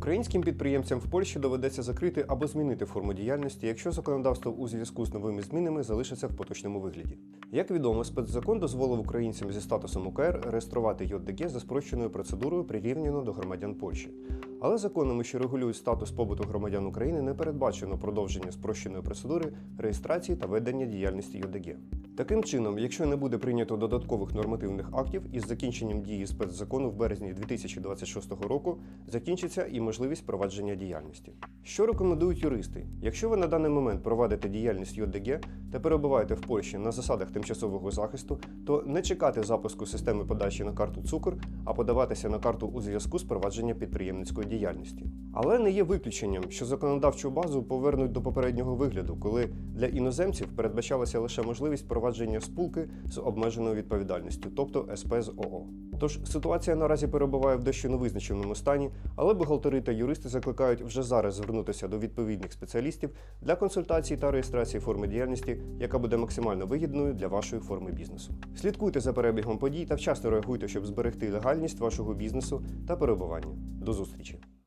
Українським підприємцям в Польщі доведеться закрити або змінити форму діяльності, якщо законодавство у зв'язку з новими змінами залишиться в поточному вигляді. Як відомо, спецзакон дозволив українцям зі статусом УКР реєструвати ЙОДГ за спрощеною процедурою, прирівняно до громадян Польщі. Але законами, що регулюють статус побуту громадян України, не передбачено продовження спрощеної процедури реєстрації та ведення діяльності ЙОДГ. Таким чином, якщо не буде прийнято додаткових нормативних актів із закінченням дії спецзакону в березні 2026 року, закінчиться і можливість провадження діяльності. Що рекомендують юристи? Якщо ви на даний момент провадите діяльність ЙОДГ та перебуваєте в Польщі на засадах тимчасового захисту, то не чекати запуску системи подачі на карту цукор, а подаватися на карту у зв'язку з провадженням підприємницької діяльності. Але не є виключенном, що законодавчу базу повернуть до попереднього вигляду, коли для іноземців передбачалася лише можливість провадження спулки з обмеженою відповідальністю, тобто СП з ОО. Тож ситуація наразі перебуває в дещо невизначеному стані, але бухгалтери та юристи закликають вже зараз звернутися до відповідних спеціалістів для консультації та реєстрації форми діяльності, яка буде максимально вигідною для вашої форми бізнесу. Слідкуйте за перебігом подій та вчасно реагуйте, щоб зберегти легальність вашого бізнесу та перебування. До зустрічі!